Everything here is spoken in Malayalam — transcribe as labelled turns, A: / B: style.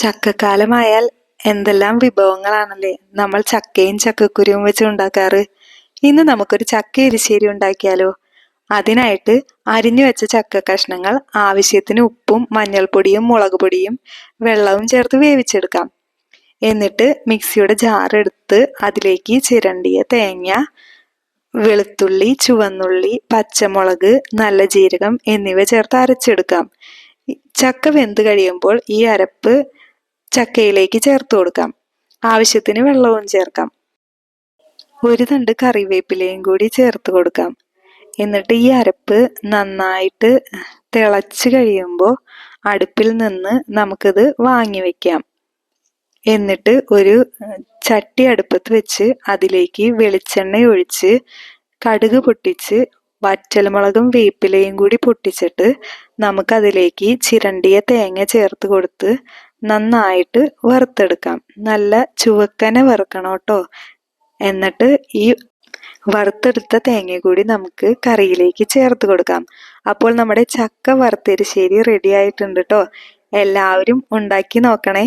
A: ചക്കക്കാലമായാൽ എന്തെല്ലാം വിഭവങ്ങളാണല്ലേ നമ്മൾ ചക്കയും ചക്കക്കുരുവും വെച്ച് ഉണ്ടാക്കാറ്? ഇന്ന് നമുക്കൊരു ചക്ക എരിശ്ശേരി ഉണ്ടാക്കിയാലോ? അതിനായിട്ട് അരിഞ്ഞു വെച്ച ചക്ക കഷ്ണങ്ങൾ ആവശ്യത്തിന് ഉപ്പും മഞ്ഞൾപ്പൊടിയും മുളക് പൊടിയും വെള്ളവും ചേർത്ത് വേവിച്ചെടുക്കാം. എന്നിട്ട് മിക്സിയുടെ ജാർ എടുത്ത് അതിലേക്ക് ചിരണ്ടിയ തേങ്ങ വെളുത്തുള്ളി ചുവന്നുള്ളി പച്ചമുളക് നല്ല ജീരകം എന്നിവ ചേർത്ത് അരച്ചെടുക്കാം. ചക്ക വെന്ത് കഴിയുമ്പോൾ ഈ അരപ്പ് ചക്കയിലേക്ക് ചേർത്ത് കൊടുക്കാം. ആവശ്യത്തിന് വെള്ളവും ചേർക്കാം. ഒരു തണ്ട് കറിവേപ്പിലയും കൂടി ചേർത്ത് കൊടുക്കാം. എന്നിട്ട് ഈ അരപ്പ് നന്നായിട്ട് തിളച്ച് കഴിയുമ്പോൾ അടുപ്പിൽ നിന്ന് നമുക്കിത് വാങ്ങി വെക്കാം. എന്നിട്ട് ഒരു ചട്ടി അടുപ്പത്ത് വെച്ച് അതിലേക്ക് വെളിച്ചെണ്ണ ഒഴിച്ച് കടുക് പൊട്ടിച്ച് വറ്റൽമുളകും വേപ്പിലയും കൂടി പൊട്ടിച്ചിട്ട് നമുക്കതിലേക്ക് ചിരണ്ടിയ തേങ്ങ ചേർത്ത് കൊടുത്ത് നന്നായിട്ട് വറുത്തെടുക്കാം. നല്ല ചുവക്കനെ വറുക്കണം കേട്ടോ. എന്നിട്ട് ഈ വറുത്തെടുത്ത തേങ്ങ കൂടി നമുക്ക് കറിയിലേക്ക് ചേർത്ത് കൊടുക്കാം. അപ്പോൾ നമ്മുടെ ചക്ക വറുത്തരിശ്ശേരി റെഡി ആയിട്ടുണ്ട് കേട്ടോ. എല്ലാവരും ഉണ്ടാക്കി നോക്കണേ.